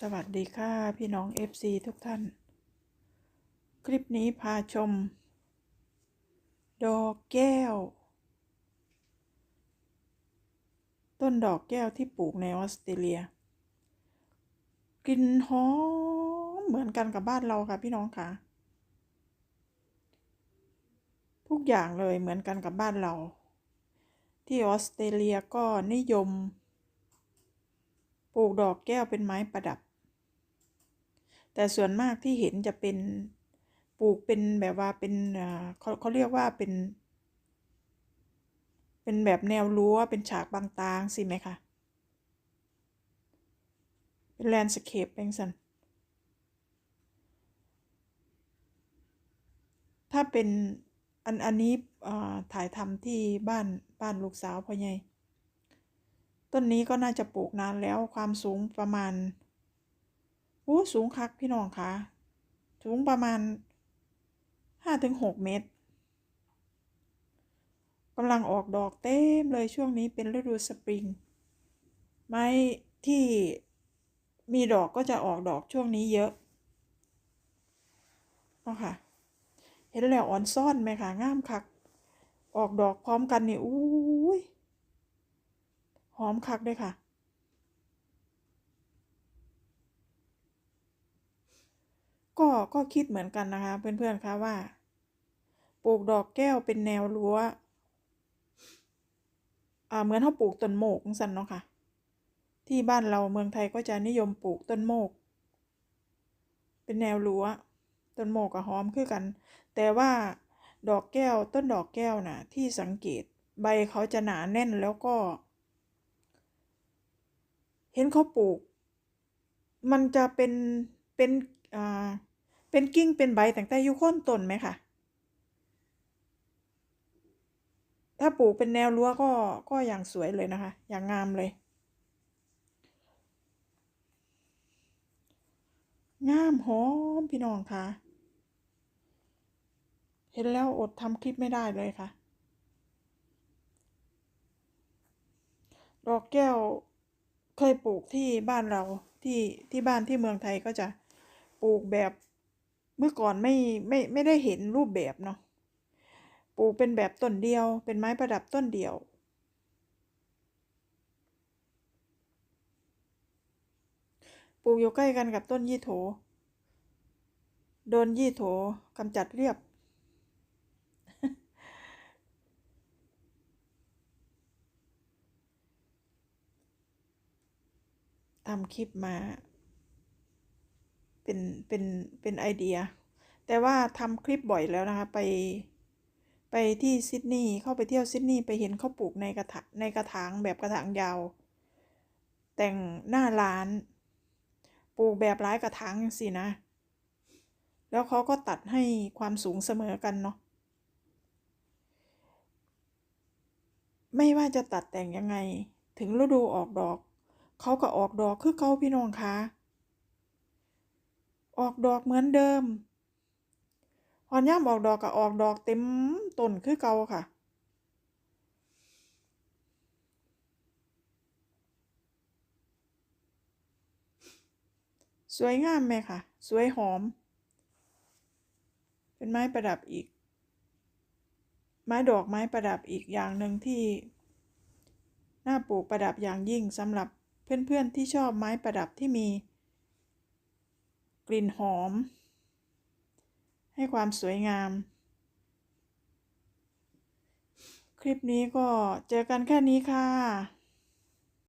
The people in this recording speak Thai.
สวัสดีค่ะ พี่น้อง FC ทุกท่าน คลิปนี้พาชม ดอกแก้ว ต้นดอกแก้วที่ปลูกในออสเตรเลียกลิ่นหอมเหมือนกันกับบ้านเราค่ะพี่น้องค่ะ ทุกอย่างเลยเหมือนกันกับบ้านเรา ที่ออสเตรเลียก็นิยม ปลูกดอกแก้วเป็นไม้ประดับ แต่ส่วนมากที่เห็นจะเป็นปลูกเป็นแบบว่าเป็นเขาเขาเรียกว่าเป็น เป็นแบบแนวรั้วเป็นฉากบางตางสิไหมคะเป็นแลนด์สเคปแบงสันถ้าเป็นอันอันนี้ถ่ายทำที่บ้านบ้านลูกสาวพ่อใหญ่ ต้นนี้ก็น่าจะปลูกนานแล้วความสูงประมาณโอ้สูงคักพี่น้องคะสูงประมาณห้าถึงหกเมตรกำลังออกดอกเต็มเลยช่วงนี้เป็นฤดูสปริง ไม้ที่มีดอกก็จะออกดอกช่วงนี้เยอะเนาะค่ะ เห็นแล้วอ่อนซ่อนไหมคะงามคัก ออกดอกพร้อมกันนี่อุ้ย อมคักด้วยค่ะ ก็ก็คิดเหมือนกันนะคะ เพื่อนๆคะว่า ปลูกดอกแก้วเป็นแนวรั้วอ่าเหมือนเขาปลูกต้นโมกสันเนาะค่ะ ที่บ้านเราเมืองไทยก็จะนิยมปลูกต้นโมก เป็นแนวรั้วต้นโมกกับหอมคือกัน แต่ว่าดอกแก้วต้นดอกแก้วน่ะที่สังเกตใบเขาจะหนาแน่นแล้วก็ เห็นเขาปลูก มันจะเป็นเป็นอ่าเป็นกิ่งเป็นใบแตั้งแต่อยู่โคนต้นไหมคะถ้าปลูกเป็นแนวรั้วก็ก็อย่างสวยเลยนะคะ อย่างงามเลย งามหอมพี่น้องคะเห็นแล้วอดทำคลิปไม่ได้เลยค่ะ ดอกแก้ว เคยปลูกที่บ้านเราที่ที่บ้านที่เมืองไทยก็จะปลูกแบบเมื่อก่อนไม่ไม่ไม่ได้เห็นรูปแบบเนาะปลูกเป็นแบบต้นเดียว เป็นไม้ประดับต้นเดียว ปลูกอยู่ใกล้กันกับต้นยี่โถ โดนยี่โถกำจัดเรียบำคลิปมา เป็นเป็นเป็นไอเดีย แต่ว่าทำคลิปบ่อยแล้วนะคะ ไป ไปที่ซิดนีย์เข้าไปเที่ยวซิดนีย์ไปเห็นเขาปลูกในกระถางในกระถางแบบกระถางยาว แต่งหน้าร้านปลูกแบบร้ายกระถางอย่างสินะ แล้วเขาก็ตัดให้ความสูงเสมอกันเนาะไม่ว่าจะตัดแต่งยังไง ถึงฤดูออกดอก เขาก็ออกดอกคือเขาพี่น้องคะออกดอกเหมือนเดิมพอนย่ามออกดอกก็ออกดอกเต็มต้นคือเก่าค่ะ สวยงามไหมคะสวยหอม เป็นไม้ประดับอีก ไม้ดอกไม้ประดับอีกอย่างหนึ่งที่ น่าปลูกประดับอย่างยิ่งสำหรับ เพื่อนๆที่ชอบไม้ประดับที่มี กลิ่นหอม ให้ความสวยงาม คลิปนี้ก็เจอกันแค่นี้ค่ะ